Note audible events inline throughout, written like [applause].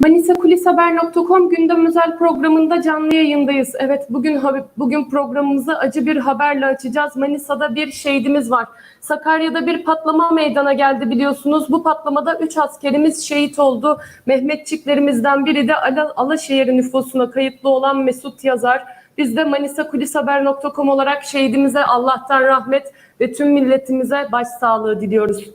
Manisa'kulishaber.com gündem özel programında canlı yayındayız. Evet bugün bugün programımızı acı bir haberle açacağız. Manisa'da bir şehidimiz var. Sakarya'da bir patlama meydana geldi biliyorsunuz. Bu patlamada 3 askerimiz şehit oldu. Mehmetçiklerimizden biri de Ala- Alaşehir nüfusuna kayıtlı olan Mesut Yazar. Biz de manisa'kulishaber.com olarak şehidimize Allah'tan rahmet ve tüm milletimize başsağlığı diliyoruz.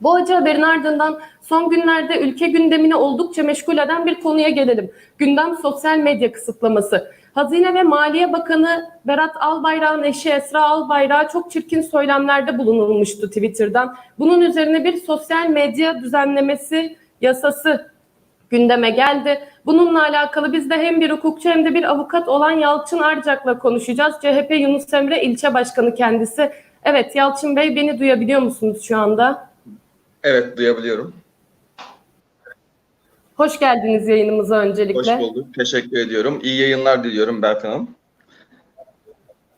Bu acı haberin ardından son günlerde ülke gündemini oldukça meşgul eden bir konuya gelelim. Gündem sosyal medya kısıtlaması. Hazine ve Maliye Bakanı Berat Albayrak'ın eşi Esra Albayrak çok çirkin söylemlerde bulunulmuştu Twitter'dan. Bunun üzerine bir sosyal medya düzenlemesi yasası gündeme geldi. Bununla alakalı biz de hem bir hukukçu hem de bir avukat olan Yalçın Arcak'la konuşacağız. CHP Yunus Emre ilçe başkanı kendisi. Evet Yalçın Bey beni duyabiliyor musunuz şu anda? Evet duyabiliyorum. Hoş geldiniz yayınımıza öncelikle. Hoş bulduk. Teşekkür ediyorum. İyi yayınlar diliyorum Berkan Hanım.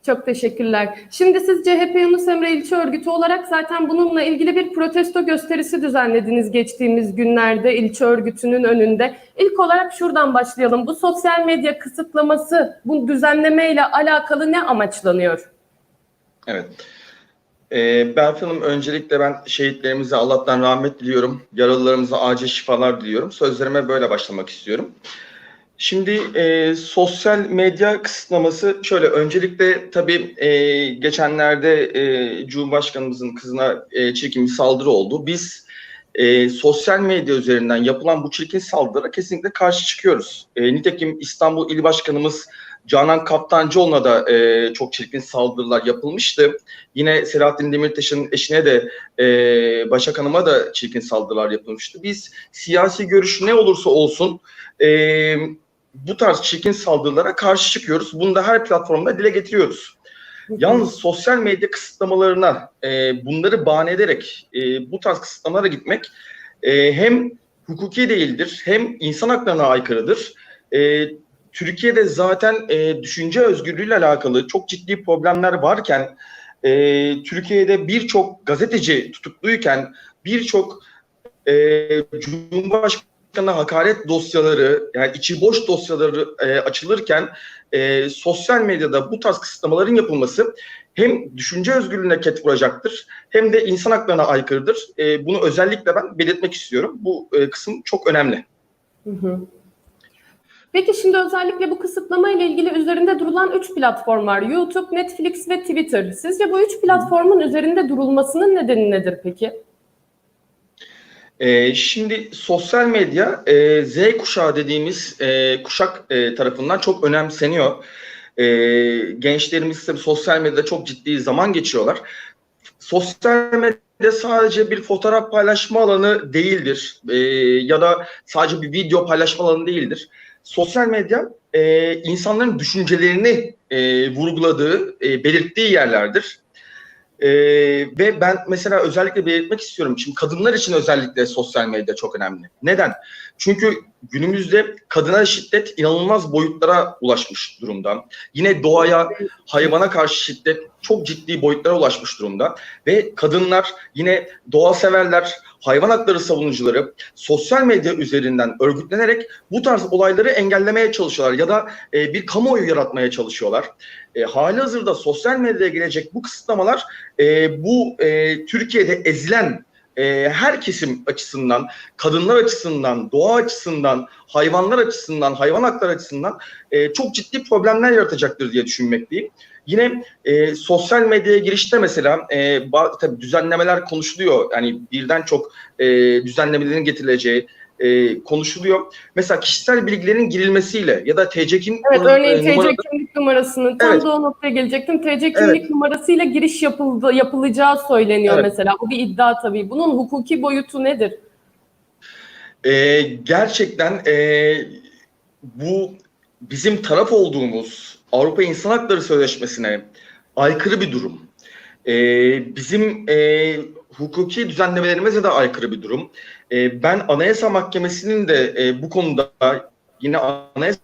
Çok teşekkürler. Şimdi siz CHP Yunus Emre İlçe Örgütü olarak zaten bununla ilgili bir protesto gösterisi düzenlediniz geçtiğimiz günlerde ilçe örgütünün önünde. İlk olarak şuradan başlayalım. Bu sosyal medya kısıtlaması, bu düzenleme ile alakalı ne amaçlanıyor? Evet. Ee, Hanım öncelikle ben şehitlerimize Allah'tan rahmet diliyorum. Yaralılarımıza acil şifalar diliyorum. Sözlerime böyle başlamak istiyorum. Şimdi e, sosyal medya kısıtlaması şöyle öncelikle tabii e, geçenlerde e, Cumhurbaşkanımızın kızına e, çirkin bir saldırı oldu. Biz e, sosyal medya üzerinden yapılan bu çirkin saldırılara kesinlikle karşı çıkıyoruz. E, nitekim İstanbul İl Başkanımız Canan Kaptancıoğlu'na da e, çok çirkin saldırılar yapılmıştı. Yine Selahattin Demirtaş'ın eşine de e, Başak Hanım'a da çirkin saldırılar yapılmıştı. Biz siyasi görüş ne olursa olsun e, bu tarz çirkin saldırılara karşı çıkıyoruz. Bunu da her platformda dile getiriyoruz. Yalnız sosyal medya kısıtlamalarına e, bunları bahane ederek e, bu tarz kısıtlamalara gitmek e, hem hukuki değildir hem insan haklarına aykırıdır. E, Türkiye'de zaten e, düşünce özgürlüğüyle alakalı çok ciddi problemler varken e, Türkiye'de birçok gazeteci tutukluyken birçok e, Cumhurbaşkanı hakaret dosyaları yani içi boş dosyaları e, açılırken e, sosyal medyada bu tarz kısıtlamaların yapılması hem düşünce özgürlüğüne ket vuracaktır hem de insan haklarına aykırıdır. E, bunu özellikle ben belirtmek istiyorum. Bu e, kısım çok önemli. Hı hı. Peki şimdi özellikle bu kısıtlama ile ilgili üzerinde durulan 3 platform var. YouTube, Netflix ve Twitter. Sizce bu 3 platformun üzerinde durulmasının nedeni nedir peki? Ee, şimdi sosyal medya e, Z kuşağı dediğimiz e, kuşak e, tarafından çok önemseniyor. E, gençlerimiz tabii sosyal medyada çok ciddi zaman geçiyorlar. Sosyal medya sadece bir fotoğraf paylaşma alanı değildir E, ya da sadece bir video paylaşma alanı değildir. Sosyal medya e, insanların düşüncelerini e, vurguladığı, e, belirttiği yerlerdir. Ee, ve ben mesela özellikle belirtmek istiyorum. Şimdi kadınlar için özellikle sosyal medya çok önemli. Neden? Çünkü günümüzde kadına şiddet inanılmaz boyutlara ulaşmış durumda. Yine doğaya, hayvana karşı şiddet çok ciddi boyutlara ulaşmış durumda. Ve kadınlar yine doğa severler, hayvan hakları savunucuları sosyal medya üzerinden örgütlenerek bu tarz olayları engellemeye çalışıyorlar ya da e, bir kamuoyu yaratmaya çalışıyorlar. E, hali hazırda sosyal medyaya gelecek bu kısıtlamalar e, bu e, Türkiye'de ezilen e, her kesim açısından, kadınlar açısından, doğa açısından, hayvanlar açısından, hayvan hakları açısından e, çok ciddi problemler yaratacaktır diye düşünmekteyim. Yine e, sosyal medyaya girişte mesela e, tabii düzenlemeler konuşuluyor. Yani birden çok e, düzenlemelerin getirileceği e, konuşuluyor. Mesela kişisel bilgilerin girilmesiyle ya da TC kimlik Evet örneğin TC kimlik numarasını tam Evet. da o noktaya gelecektim. TC kimlik numarasıyla giriş yapıldı, yapılacağı söyleniyor Evet. mesela. Bu bir iddia tabii. Bunun hukuki boyutu nedir? Ee, gerçekten e, bu bizim taraf olduğumuz Avrupa İnsan Hakları Sözleşmesi'ne aykırı bir durum. Ee, bizim e, hukuki düzenlemelerimize de aykırı bir durum. Ee, ben Anayasa Mahkemesi'nin de e, bu konuda yine Anayasa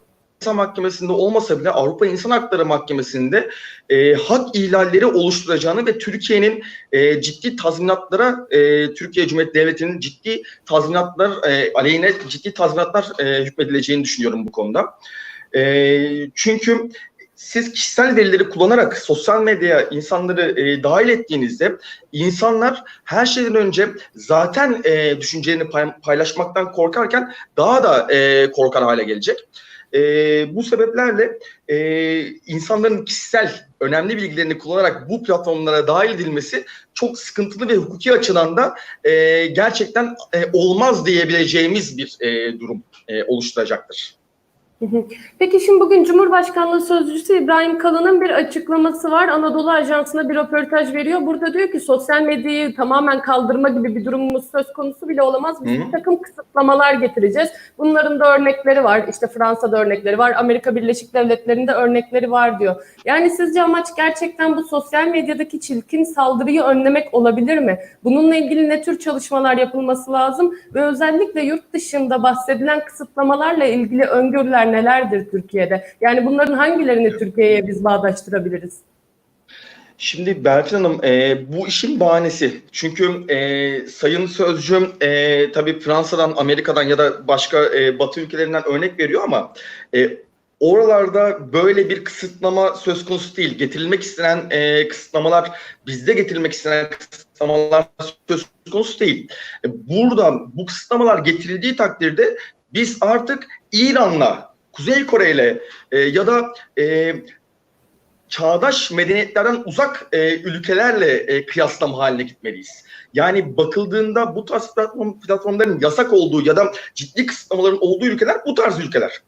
Mahkemesi'nde olmasa bile Avrupa İnsan Hakları Mahkemesi'nde e, hak ihlalleri oluşturacağını ve Türkiye'nin e, ciddi tazminatlara, e, Türkiye Cumhuriyeti Devleti'nin ciddi tazminatlar e, aleyhine ciddi tazminatlar e, hükmedileceğini düşünüyorum bu konuda. E, çünkü siz kişisel verileri kullanarak sosyal medyaya insanları e, dahil ettiğinizde insanlar her şeyden önce zaten e, düşüncelerini pay- paylaşmaktan korkarken daha da e, korkar hale gelecek. E, bu sebeplerle e, insanların kişisel önemli bilgilerini kullanarak bu platformlara dahil edilmesi çok sıkıntılı ve hukuki açıdan da e, gerçekten e, olmaz diyebileceğimiz bir e, durum e, oluşturacaktır. Peki şimdi bugün Cumhurbaşkanlığı Sözcüsü İbrahim Kalın'ın bir açıklaması var. Anadolu Ajansı'na bir röportaj veriyor. Burada diyor ki sosyal medyayı tamamen kaldırma gibi bir durumumuz söz konusu bile olamaz. Biz bir takım kısıtlamalar getireceğiz. Bunların da örnekleri var. İşte Fransa'da örnekleri var. Amerika Birleşik Devletleri'nde örnekleri var diyor. Yani sizce amaç gerçekten bu sosyal medyadaki çirkin saldırıyı önlemek olabilir mi? Bununla ilgili ne tür çalışmalar yapılması lazım? Ve özellikle yurt dışında bahsedilen kısıtlamalarla ilgili öngörüler nelerdir Türkiye'de? Yani bunların hangilerini Türkiye'ye biz bağdaştırabiliriz? Şimdi Berfin Hanım e, bu işin bahanesi. Çünkü e, Sayın Sözcüm e, tabii Fransa'dan, Amerika'dan ya da başka e, Batı ülkelerinden örnek veriyor ama e, oralarda böyle bir kısıtlama söz konusu değil. Getirilmek istenen e, kısıtlamalar, bizde getirilmek istenen kısıtlamalar söz konusu değil. E, burada bu kısıtlamalar getirildiği takdirde biz artık İran'la, Kuzey Kore'yle e, ya da e, çağdaş medeniyetlerden uzak e, ülkelerle e, kıyaslama haline gitmeliyiz. Yani bakıldığında bu tarz platform, platformların yasak olduğu ya da ciddi kısıtlamaların olduğu ülkeler bu tarz ülkeler.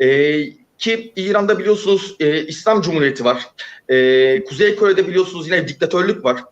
E, ki İran'da biliyorsunuz e, İslam Cumhuriyeti var. E, Kuzey Kore'de biliyorsunuz yine diktatörlük var.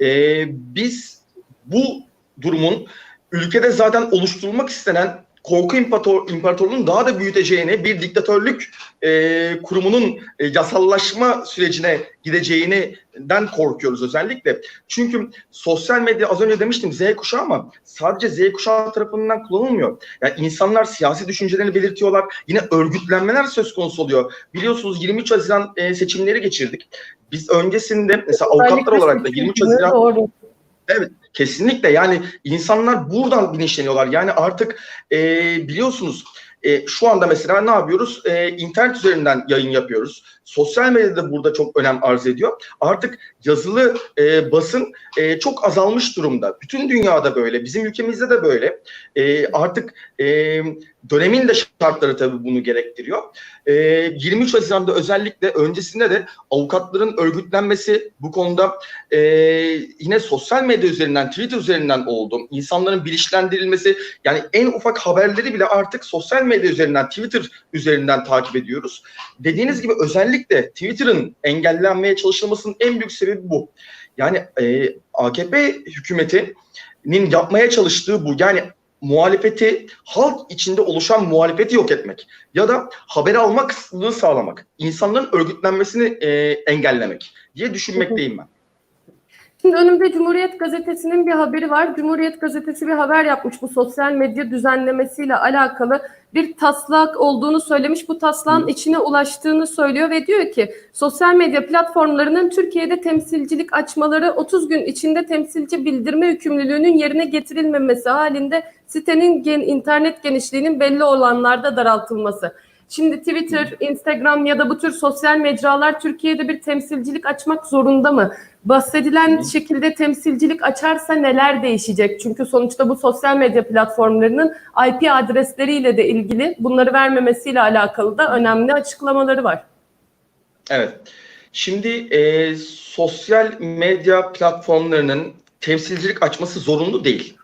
E, biz bu durumun ülkede zaten oluşturulmak istenen korku imparator, imparatorluğunun daha da büyüteceğini, bir diktatörlük e, kurumunun e, yasallaşma sürecine gideceğinden korkuyoruz özellikle. Çünkü sosyal medya az önce demiştim Z kuşağı ama sadece Z kuşağı tarafından kullanılmıyor. Yani insanlar siyasi düşüncelerini belirtiyorlar. Yine örgütlenmeler söz konusu oluyor. Biliyorsunuz 23 Haziran e, seçimleri geçirdik. Biz öncesinde mesela avukatlar olarak da 23 Haziran Doğru. Kesinlikle yani insanlar buradan bilinçleniyorlar. Yani artık e, biliyorsunuz e, şu anda mesela ne yapıyoruz? E, internet üzerinden yayın yapıyoruz. Sosyal medyada burada çok önem arz ediyor. Artık yazılı e, basın e, çok azalmış durumda. Bütün dünyada böyle, bizim ülkemizde de böyle. E, artık e, dönemin de şartları tabii bunu gerektiriyor. E, 23 Haziran'da özellikle öncesinde de avukatların örgütlenmesi bu konuda e, yine sosyal medya üzerinden, Twitter üzerinden oldu. İnsanların bilinçlendirilmesi, yani en ufak haberleri bile artık sosyal medya üzerinden, Twitter üzerinden takip ediyoruz. Dediğiniz gibi özellikle Twitter'ın engellenmeye çalışılmasının en büyük sebebi bu. Yani e, AKP hükümetinin yapmaya çalıştığı bu. Yani muhalefeti, halk içinde oluşan muhalefeti yok etmek ya da haberi alma kısıtlılığı sağlamak, insanların örgütlenmesini e, engellemek diye düşünmekteyim ben. Şimdi önümde Cumhuriyet Gazetesi'nin bir haberi var. Cumhuriyet Gazetesi bir haber yapmış bu sosyal medya düzenlemesiyle alakalı bir taslak olduğunu söylemiş. Bu taslağın içine ulaştığını söylüyor ve diyor ki sosyal medya platformlarının Türkiye'de temsilcilik açmaları 30 gün içinde temsilci bildirme yükümlülüğünün yerine getirilmemesi halinde sitenin gen, internet genişliğinin belli olanlarda daraltılması. Şimdi Twitter, Instagram ya da bu tür sosyal mecralar Türkiye'de bir temsilcilik açmak zorunda mı? Bahsedilen şekilde temsilcilik açarsa neler değişecek? Çünkü sonuçta bu sosyal medya platformlarının IP adresleriyle de ilgili bunları vermemesiyle alakalı da önemli açıklamaları var. Evet. Şimdi e, sosyal medya platformlarının temsilcilik açması zorunlu değil.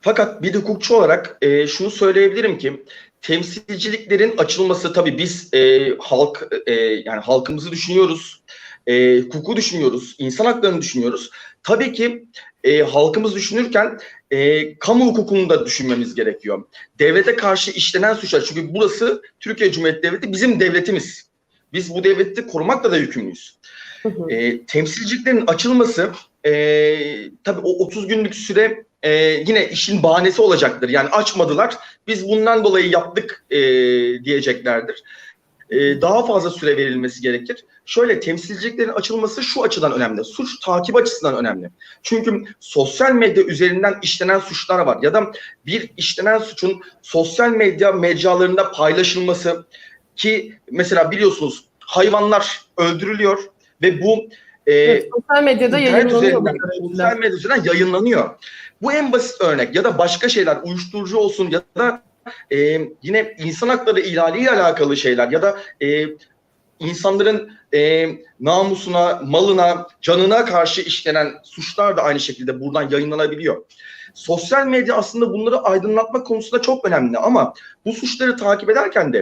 Fakat bir hukukçu olarak e, şunu söyleyebilirim ki temsilciliklerin açılması tabii biz e, halk e, yani halkımızı düşünüyoruz, e, hukuku düşünüyoruz, insan haklarını düşünüyoruz. Tabii ki e, halkımız düşünürken e, kamu hukukunu da düşünmemiz gerekiyor. Devlete karşı işlenen suçlar çünkü burası Türkiye Cumhuriyeti Devleti bizim devletimiz. Biz bu devleti korumakla da yükümlüyüz. Hı hı. E, temsilciliklerin açılması e, tabii o 30 günlük süre e, yine işin bahanesi olacaktır. Yani açmadılar, biz bundan dolayı yaptık e, diyeceklerdir. e, daha fazla süre verilmesi gerekir. Şöyle temsilciliklerin açılması şu açıdan önemli. Suç takip açısından önemli. Çünkü sosyal medya üzerinden işlenen suçlar var ya da bir işlenen suçun sosyal medya mecralarında paylaşılması ki mesela biliyorsunuz hayvanlar öldürülüyor ve bu e, Evet, sosyal medyada yayınlanıyor üzerinden, sosyal medya üzerinden yayınlanıyor. Bu en basit örnek ya da başka şeyler uyuşturucu olsun ya da e, yine insan hakları ihlaliyle alakalı şeyler ya da e, insanların e, namusuna, malına, canına karşı işlenen suçlar da aynı şekilde buradan yayınlanabiliyor. Sosyal medya aslında bunları aydınlatma konusunda çok önemli ama bu suçları takip ederken de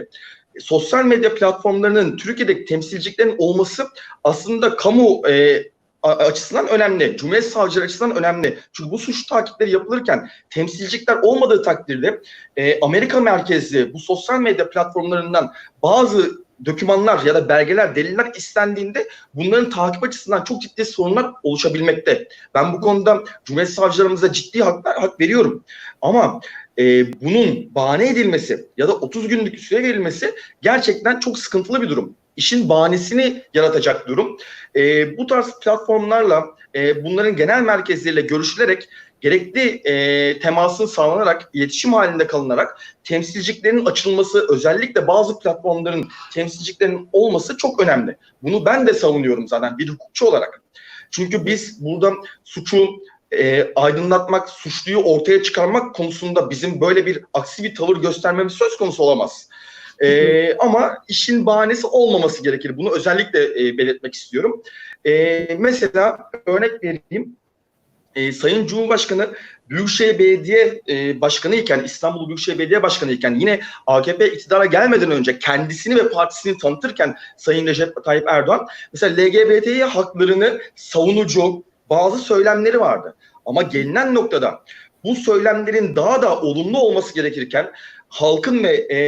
e, sosyal medya platformlarının Türkiye'deki temsilciliklerin olması aslında kamu e, açısından önemli. Cumhuriyet savcıları açısından önemli. Çünkü bu suç takipleri yapılırken temsilcilikler olmadığı takdirde e, Amerika merkezli bu sosyal medya platformlarından bazı dokümanlar ya da belgeler, deliller istendiğinde bunların takip açısından çok ciddi sorunlar oluşabilmekte. Ben bu konuda Cumhuriyet savcılarımıza ciddi haklar, hak veriyorum. Ama e, bunun bahane edilmesi ya da 30 günlük süre verilmesi gerçekten çok sıkıntılı bir durum. İşin bahanesini yaratacak durum. E, bu tarz platformlarla e, bunların genel merkezleriyle görüşülerek gerekli e, temasın sağlanarak, iletişim halinde kalınarak temsilciliklerin açılması, özellikle bazı platformların temsilciliklerinin olması çok önemli. Bunu ben de savunuyorum zaten bir hukukçu olarak. Çünkü biz burada suçu e, aydınlatmak, suçluyu ortaya çıkarmak konusunda bizim böyle bir aksi bir tavır göstermemiz söz konusu olamaz. E, ama işin bahanesi olmaması gerekir. Bunu özellikle e, belirtmek istiyorum. E, mesela örnek vereyim. E, Sayın Cumhurbaşkanı Büyükşehir Belediye e, Başkanı iken, İstanbul Büyükşehir Belediye Başkanı iken yine AKP iktidara gelmeden önce kendisini ve partisini tanıtırken Sayın Recep Tayyip Erdoğan mesela LGBTİ haklarını savunucu bazı söylemleri vardı. Ama gelinen noktada bu söylemlerin daha da olumlu olması gerekirken halkın ve e,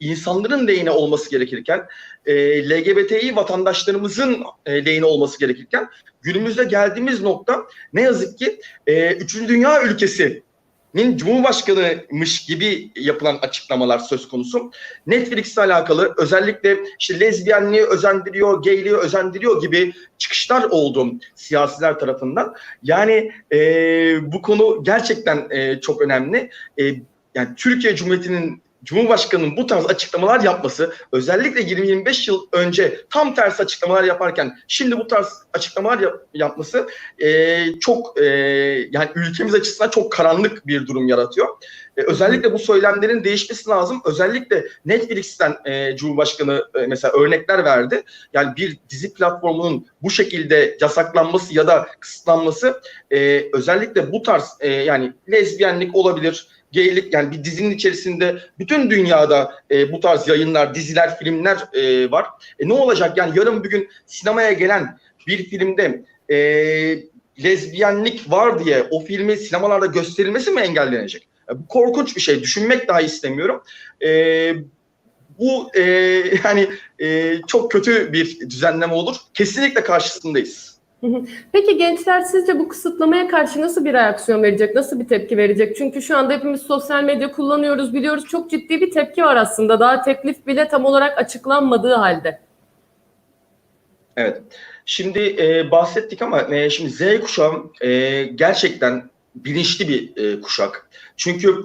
insanların lehine olması gerekirken e, LGBTİ vatandaşlarımızın e, lehine olması gerekirken günümüzde geldiğimiz nokta ne yazık ki e, Üçüncü Dünya ülkesinin Cumhurbaşkanıymış gibi yapılan açıklamalar söz konusu. Netflix'le alakalı özellikle işte lezbiyenliği özendiriyor, gayliği özendiriyor gibi çıkışlar oldu siyasiler tarafından. Yani e, bu konu gerçekten e, çok önemli. E, yani Türkiye Cumhuriyeti'nin Cumhurbaşkanı'nın bu tarz açıklamalar yapması özellikle 20-25 yıl önce tam tersi açıklamalar yaparken şimdi bu tarz açıklamalar yap- yapması e, çok e, yani ülkemiz açısından çok karanlık bir durum yaratıyor. E, özellikle bu söylemlerin değişmesi lazım. Özellikle Netflix'ten e, Cumhurbaşkanı e, mesela örnekler verdi. Yani bir dizi platformunun bu şekilde yasaklanması ya da kısıtlanması e, özellikle bu tarz e, yani lezbiyenlik olabilir, gaylik yani bir dizinin içerisinde bütün dünyada e, bu tarz yayınlar, diziler, filmler e, var. E, ne olacak yani yarın bir gün sinemaya gelen bir filmde e, lezbiyenlik var diye o filmi sinemalarda gösterilmesi mi engellenecek? E, bu korkunç bir şey. Düşünmek dahi istemiyorum. E, bu e, [laughs] yani e, çok kötü bir düzenleme olur. Kesinlikle karşısındayız. [laughs] Peki gençler sizce bu kısıtlamaya karşı nasıl bir reaksiyon verecek, nasıl bir tepki verecek? Çünkü şu anda hepimiz sosyal medya kullanıyoruz, biliyoruz çok ciddi bir tepki var aslında. Daha teklif bile tam olarak açıklanmadığı halde. Evet. Şimdi e, bahsettik ama e, şimdi Z kuşağı e, gerçekten bilinçli bir e, kuşak. Çünkü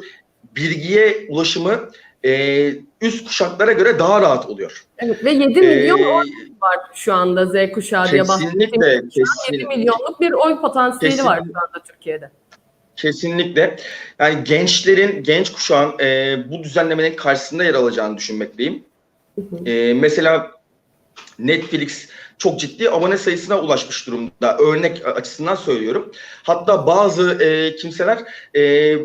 bilgiye ulaşımı e, üst kuşaklara göre daha rahat oluyor. Evet ve 7 E, milyon oy var şu anda Z kuşağı diye bahsettiğimiz. kesinlikle, 7 kesin, milyonluk bir oy potansiyeli var şu anda Türkiye'de. kesinlikle. Yani gençlerin, genç kuşağın e, bu düzenlemenin karşısında yer alacağını düşünmekteyim. E, mesela Netflix çok ciddi abone sayısına ulaşmış durumda. Örnek açısından söylüyorum. Hatta bazı e, kimseler e,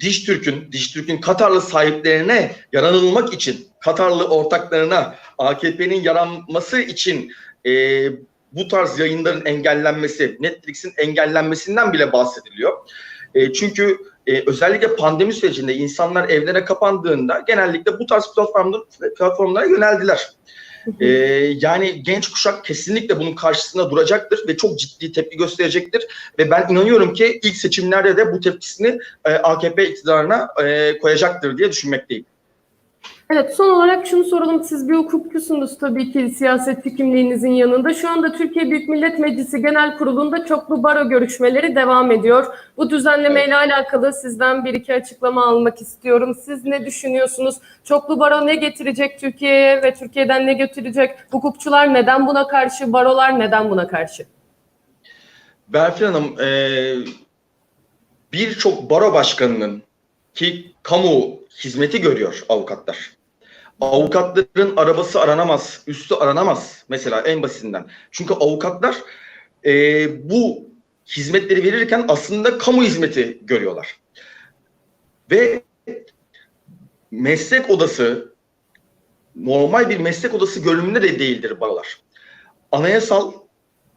Dijitürk'ün, Dijitürk'ün Katarlı sahiplerine yaranılmak için, Katarlı ortaklarına AKP'nin yaranması için e, bu tarz yayınların engellenmesi, Netflix'in engellenmesinden bile bahsediliyor. E, çünkü e, özellikle pandemi sürecinde insanlar evlere kapandığında genellikle bu tarz platformlar, platformlara yöneldiler. Ee, yani genç kuşak kesinlikle bunun karşısında duracaktır ve çok ciddi tepki gösterecektir. Ve ben inanıyorum ki ilk seçimlerde de bu tepkisini e, AKP iktidarına e, koyacaktır diye düşünmekteyim. Evet, son olarak şunu soralım. Siz bir hukukçusunuz tabii ki siyasetçi kimliğinizin yanında. Şu anda Türkiye Büyük Millet Meclisi Genel Kurulu'nda çoklu baro görüşmeleri devam ediyor. Bu düzenlemeyle alakalı sizden bir iki açıklama almak istiyorum. Siz ne düşünüyorsunuz? Çoklu baro ne getirecek Türkiye'ye ve Türkiye'den ne götürecek? Hukukçular neden buna karşı? Barolar neden buna karşı? Berfin Hanım, e, birçok baro başkanının ki kamu hizmeti görüyor avukatlar. Avukatların arabası aranamaz, üstü aranamaz mesela en basitinden. Çünkü avukatlar e, bu hizmetleri verirken aslında kamu hizmeti görüyorlar. Ve meslek odası normal bir meslek odası görünümünde de değildir barolar. Anayasal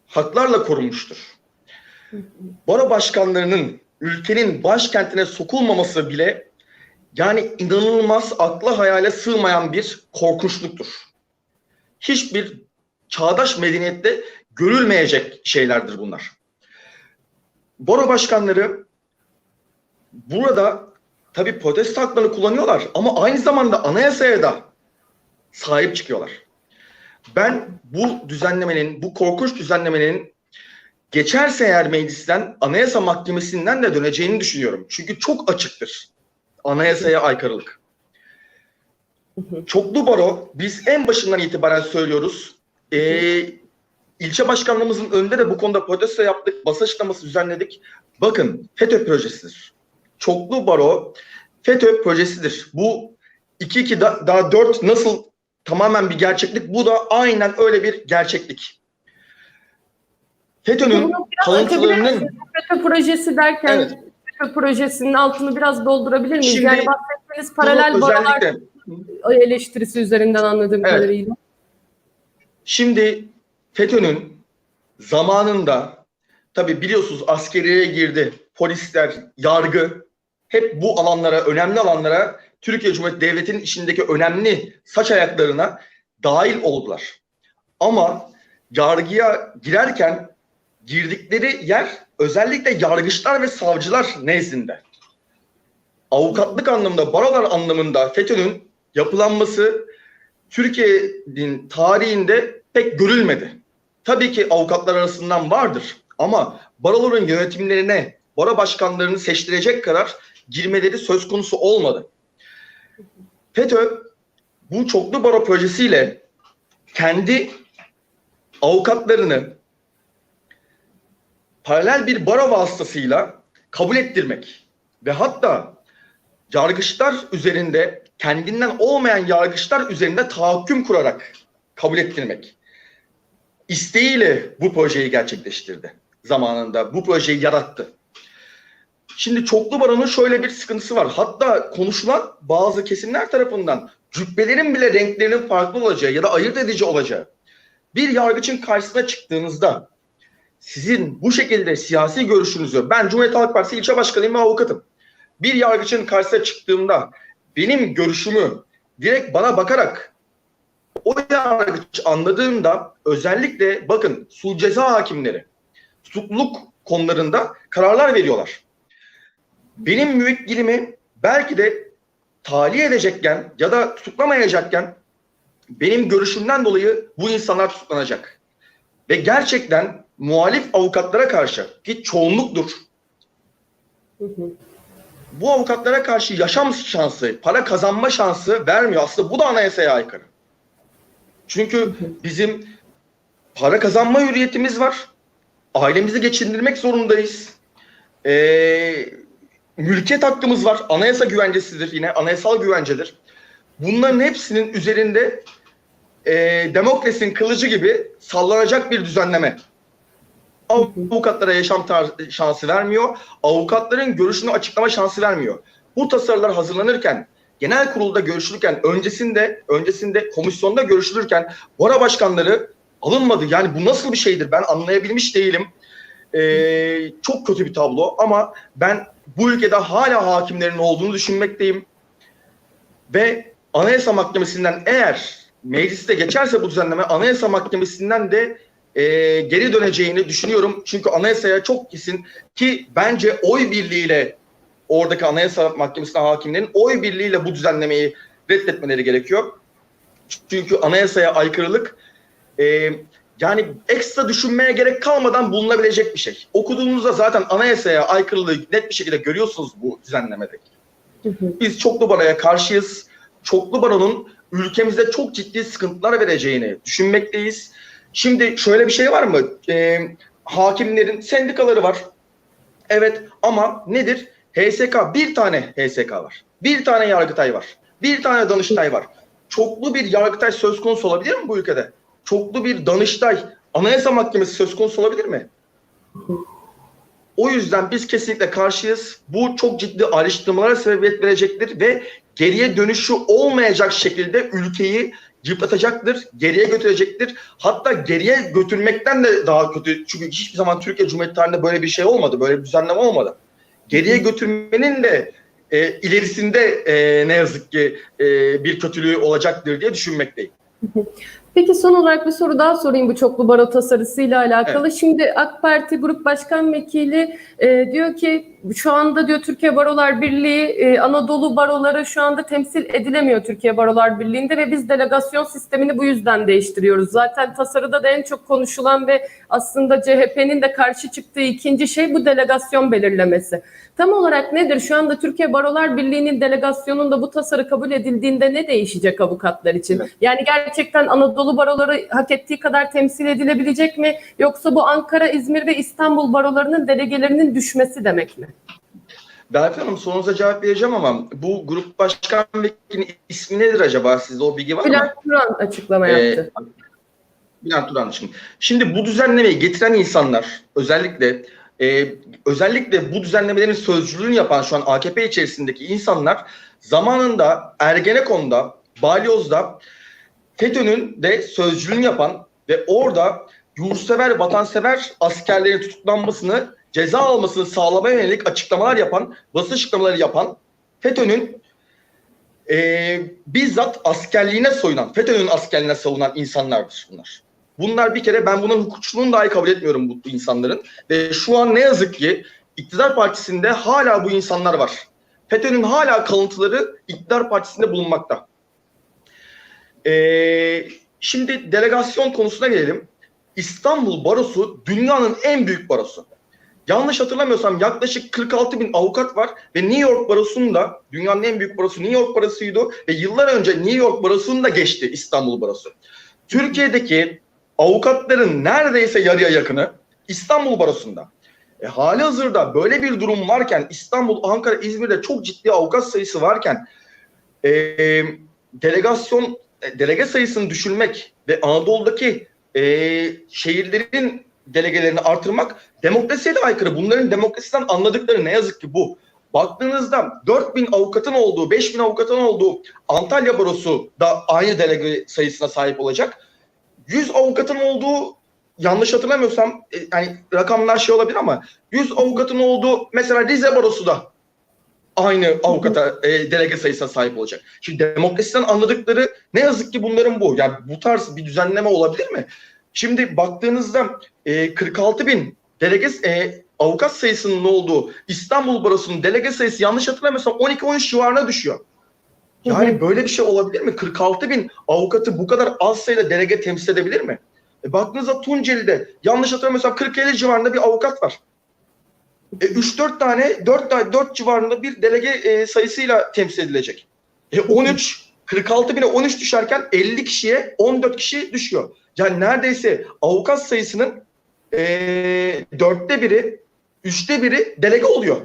haklarla korunmuştur. Baro başkanlarının ülkenin başkentine sokulmaması bile yani inanılmaz akla hayale sığmayan bir korkunçluktur. Hiçbir çağdaş medeniyette görülmeyecek şeylerdir bunlar. Baro başkanları burada tabii protesto haklarını kullanıyorlar ama aynı zamanda anayasaya da sahip çıkıyorlar. Ben bu düzenlemenin, bu korkunç düzenlemenin geçerse eğer meclisten Anayasa Mahkemesi'nden de döneceğini düşünüyorum. Çünkü çok açıktır anayasaya aykırılık. Çoklu baro biz en başından itibaren söylüyoruz. Ee, ilçe başkanlığımızın önünde de bu konuda protesto yaptık. Basın açıklaması düzenledik. Bakın FETÖ projesidir. Çoklu baro FETÖ projesidir. Bu 2-2 da- daha 4 nasıl tamamen bir gerçeklik. Bu da aynen öyle bir gerçeklik. FETÖ'nün kalıntılarının? FETÖ projesi derken Evet. Projesinin altını biraz doldurabilir miyiz? Şimdi yani bahsettiğiniz paralel özellikle eleştirisi üzerinden anladığım Evet. kadarıyla. Şimdi FETÖ'nün zamanında tabi biliyorsunuz askeriye girdi, polisler, yargı hep bu alanlara, önemli alanlara Türkiye Cumhuriyeti Devleti'nin içindeki önemli saç ayaklarına dahil oldular. Ama yargıya girerken girdikleri yer özellikle yargıçlar ve savcılar nezdinde. Avukatlık anlamında, barolar anlamında FETÖ'nün yapılanması Türkiye'nin tarihinde pek görülmedi. Tabii ki avukatlar arasından vardır ama baroların yönetimlerine, baro başkanlarını seçtirecek kadar girmeleri söz konusu olmadı. FETÖ bu çoklu baro projesiyle kendi avukatlarını paralel bir baro vasıtasıyla kabul ettirmek ve hatta yargıçlar üzerinde kendinden olmayan yargıçlar üzerinde tahakküm kurarak kabul ettirmek isteğiyle bu projeyi gerçekleştirdi. Zamanında bu projeyi yarattı. Şimdi çoklu baronun şöyle bir sıkıntısı var. Hatta konuşulan bazı kesimler tarafından cübbelerin bile renklerinin farklı olacağı ya da ayırt edici olacağı. Bir yargıçın karşısına çıktığınızda sizin bu şekilde siyasi görüşünüzü, ben Cumhuriyet Halk Partisi ilçe başkanıyım ve avukatım. Bir yargıçın karşısına çıktığımda benim görüşümü direkt bana bakarak o yargıç anladığında özellikle bakın sulh ceza hakimleri tutukluluk konularında kararlar veriyorlar. Benim müvekkilimi belki de tahliye edecekken ya da tutuklamayacakken benim görüşümden dolayı bu insanlar tutuklanacak. Ve gerçekten muhalif avukatlara karşı ki çoğunluktur Hı bu avukatlara karşı yaşam şansı, para kazanma şansı vermiyor. Aslında bu da anayasaya aykırı. Çünkü bizim para kazanma hürriyetimiz var. Ailemizi geçindirmek zorundayız. Ee, mülkiyet hakkımız var. Anayasa güvencesidir yine. Anayasal güvencedir. Bunların hepsinin üzerinde e, demokrasinin kılıcı gibi sallanacak bir düzenleme. Avukatlara yaşam tar- şansı vermiyor. Avukatların görüşünü açıklama şansı vermiyor. Bu tasarılar hazırlanırken, genel kurulda görüşülürken, öncesinde öncesinde komisyonda görüşülürken bora başkanları alınmadı. Yani bu nasıl bir şeydir? Ben anlayabilmiş değilim. Ee, çok kötü bir tablo ama ben bu ülkede hala hakimlerin olduğunu düşünmekteyim. Ve Anayasa Mahkemesi'nden eğer mecliste geçerse bu düzenleme Anayasa Mahkemesi'nden de e, geri döneceğini düşünüyorum. Çünkü anayasaya çok kesin ki bence oy birliğiyle oradaki Anayasa Mahkemesi'ne hakimlerin oy birliğiyle bu düzenlemeyi reddetmeleri gerekiyor. Çünkü anayasaya aykırılık e, yani ekstra düşünmeye gerek kalmadan bulunabilecek bir şey. Okuduğunuzda zaten anayasaya aykırılığı net bir şekilde görüyorsunuz bu düzenlemede. Hı hı. Biz çoklu baroya karşıyız. Çoklu baronun ülkemizde çok ciddi sıkıntılar vereceğini düşünmekteyiz. Şimdi şöyle bir şey var mı? Ee, hakimlerin sendikaları var. Evet ama nedir? HSK bir tane HSK var. Bir tane yargıtay var. Bir tane danıştay var. Çoklu bir yargıtay söz konusu olabilir mi bu ülkede? Çoklu bir danıştay, anayasa mahkemesi söz konusu olabilir mi? O yüzden biz kesinlikle karşıyız. Bu çok ciddi ayrıştırmalara sebebiyet verecektir ve geriye dönüşü olmayacak şekilde ülkeyi yıpratacaktır, geriye götürecektir. Hatta geriye götürmekten de daha kötü. Çünkü hiçbir zaman Türkiye Cumhuriyeti tarihinde böyle bir şey olmadı, böyle bir düzenleme olmadı. Geriye götürmenin de e, ilerisinde e, ne yazık ki e, bir kötülüğü olacaktır diye düşünmekteyim. [laughs] Peki son olarak bir soru daha sorayım bu çoklu baro tasarısıyla alakalı. Şimdi AK Parti Grup Başkan Vekili e, diyor ki şu anda diyor Türkiye Barolar Birliği e, Anadolu baroları şu anda temsil edilemiyor Türkiye Barolar Birliği'nde ve biz delegasyon sistemini bu yüzden değiştiriyoruz. Zaten tasarıda da en çok konuşulan ve aslında CHP'nin de karşı çıktığı ikinci şey bu delegasyon belirlemesi. Tam olarak nedir? Şu anda Türkiye Barolar Birliği'nin delegasyonunda bu tasarı kabul edildiğinde ne değişecek avukatlar için? Evet. Yani gerçekten Anadolu baroları hak ettiği kadar temsil edilebilecek mi? Yoksa bu Ankara, İzmir ve İstanbul barolarının delegelerinin düşmesi demek mi? Berfi Hanım sorunuza cevap vereceğim ama bu grup başkan vekilinin ismi nedir acaba? Sizde o bilgi var mı? Bülent Turan açıklama Ee, yaptı. Bülent Turan şimdi. Şimdi bu düzenlemeyi getiren insanlar özellikle e, özellikle bu düzenlemelerin sözcülüğünü yapan şu an AKP içerisindeki insanlar zamanında Ergenekon'da, Balyoz'da FETÖ'nün de sözcülüğünü yapan ve orada yurtsever, vatansever askerlerin tutuklanmasını, ceza almasını sağlamaya yönelik açıklamalar yapan, basın açıklamaları yapan FETÖ'nün e, bizzat askerliğine soyunan, FETÖ'nün askerliğine savunan insanlardır bunlar. Bunlar bir kere ben bunun hukukçuluğunu dahi kabul etmiyorum bu insanların. Ve şu an ne yazık ki iktidar partisinde hala bu insanlar var. FETÖ'nün hala kalıntıları iktidar partisinde bulunmakta. Ee, şimdi delegasyon konusuna gelelim. İstanbul Barosu dünyanın en büyük barosu. Yanlış hatırlamıyorsam yaklaşık 46 bin avukat var ve New York Barosu'nda dünyanın en büyük barosu New York Barosu'ydu ve yıllar önce New York Barosu'nu da geçti İstanbul Barosu. Türkiye'deki avukatların neredeyse yarıya yakını İstanbul Barosu'nda. E, hali hazırda böyle bir durum varken İstanbul, Ankara, İzmir'de çok ciddi avukat sayısı varken e, delegasyon, e, delege sayısını düşürmek ve Anadolu'daki e, şehirlerin delegelerini artırmak demokrasiye de aykırı. Bunların demokrasiden anladıkları ne yazık ki bu. Baktığınızda 4000 avukatın olduğu, 5000 avukatın olduğu Antalya Barosu da aynı delege sayısına sahip olacak. 100 avukatın olduğu yanlış hatırlamıyorsam e, yani rakamlar şey olabilir ama 100 avukatın olduğu mesela Rize Barosu da aynı avukata e, delege sayısına sahip olacak. Şimdi demokrasiden anladıkları ne yazık ki bunların bu. Yani bu tarz bir düzenleme olabilir mi? Şimdi baktığınızda e, 46 bin delege e, avukat sayısının olduğu İstanbul Barosu'nun delege sayısı yanlış hatırlamıyorsam 12-13 civarına düşüyor. Yani böyle bir şey olabilir mi? 46 bin avukatı bu kadar az sayıda delege temsil edebilir mi? E baktığınızda Tunceli'de yanlış hatırlamıyorsam 40-50 civarında bir avukat var. E 3-4 tane 4 tane 4 civarında bir delege e, sayısıyla temsil edilecek. E 13 46 bine 13 düşerken 50 kişiye 14 kişi düşüyor. Yani neredeyse avukat sayısının e, dörtte biri, üçte biri delege oluyor.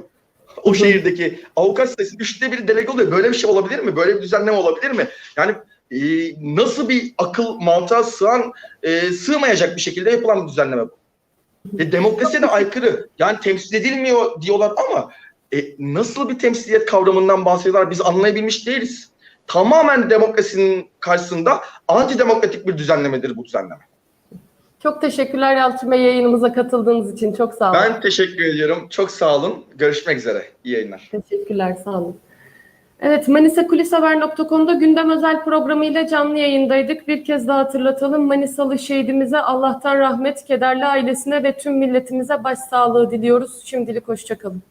O şehirdeki avukat sayısı üçte biri delege oluyor. Böyle bir şey olabilir mi? Böyle bir düzenleme olabilir mi? Yani e, nasıl bir akıl mantığa sığan, e, sığmayacak bir şekilde yapılan bir düzenleme bu. E, demokrasiye de aykırı. Yani temsil edilmiyor diyorlar ama e, nasıl bir temsiliyet kavramından bahsediyorlar biz anlayabilmiş değiliz. Tamamen demokrasinin karşısında antidemokratik bir düzenlemedir bu düzenleme. Çok teşekkürler Yalçın Bey yayınımıza katıldığınız için. Çok sağ olun. Ben teşekkür ediyorum. Çok sağ olun. Görüşmek üzere. İyi yayınlar. Teşekkürler, sağ olun. Evet, manisakulishaber.com'da gündem özel programıyla canlı yayındaydık. Bir kez daha hatırlatalım. Manisalı şehidimize Allah'tan rahmet, kederli ailesine ve tüm milletimize başsağlığı diliyoruz. Şimdilik hoşçakalın.